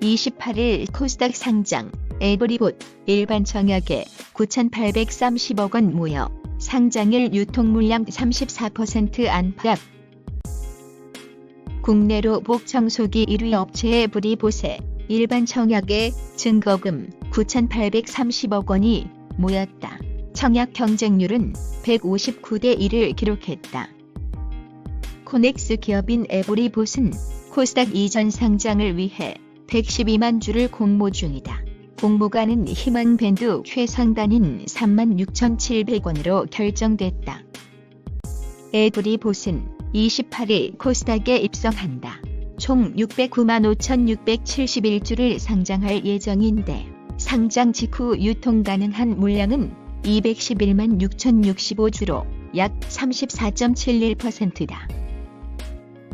28일 코스닥 상장, 에브리봇, 일반 청약에 9,830억 원 모여 상장일 유통 물량 34% 안팎. 국내로 복청소기 1위 업체의 브리봇에 일반 청약에 증거금 9,830억 원이 모였다. 청약 경쟁률은 159대 1을 기록했다. 코넥스 기업인 에브리봇은 코스닥 이전 상장을 위해 112만 주를 공모 중이다. 공모가는 희망 밴드 최상단인 36,700원으로 결정됐다. 에브리봇은 28일 코스닥에 입성한다. 총 609만 5,671주를 상장할 예정인데 상장 직후 유통 가능한 물량은 211만 6,065주로 약 34.71%다.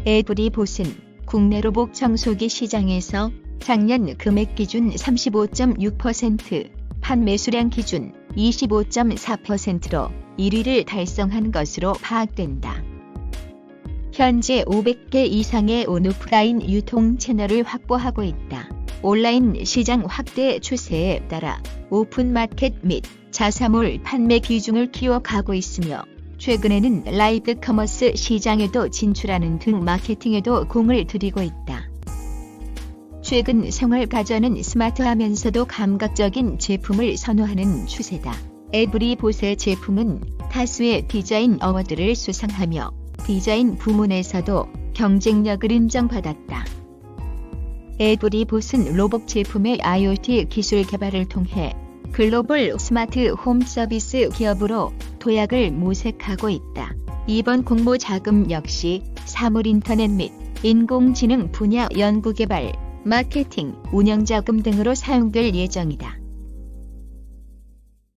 에브리봇은 국내 로봇 청소기 시장에서 작년 금액 기준 35.6%, 판매 수량 기준 25.4%로 1위를 달성한 것으로 파악된다. 현재 500개 이상의 온오프라인 유통 채널을 확보하고 있다. 온라인 시장 확대 추세에 따라 오픈 마켓 및 자사몰 판매 비중을 키워가고 있으며 최근에는 라이브 커머스 시장에도 진출하는 등 마케팅에도 공을 들이고 있다. 최근 생활 가전은 스마트하면서도 감각적인 제품을 선호하는 추세다. 에브리봇의 제품은 다수의 디자인 어워드를 수상하며 디자인 부문에서도 경쟁력을 인정받았다. 에브리봇은 로봇 제품의 IoT 기술 개발을 통해 글로벌 스마트 홈 서비스 기업으로 도약을 모색하고 있다. 이번 공모 자금 역시 사물 인터넷 및 인공지능 분야 연구개발, 마케팅, 운영 자금 등으로 사용될 예정이다.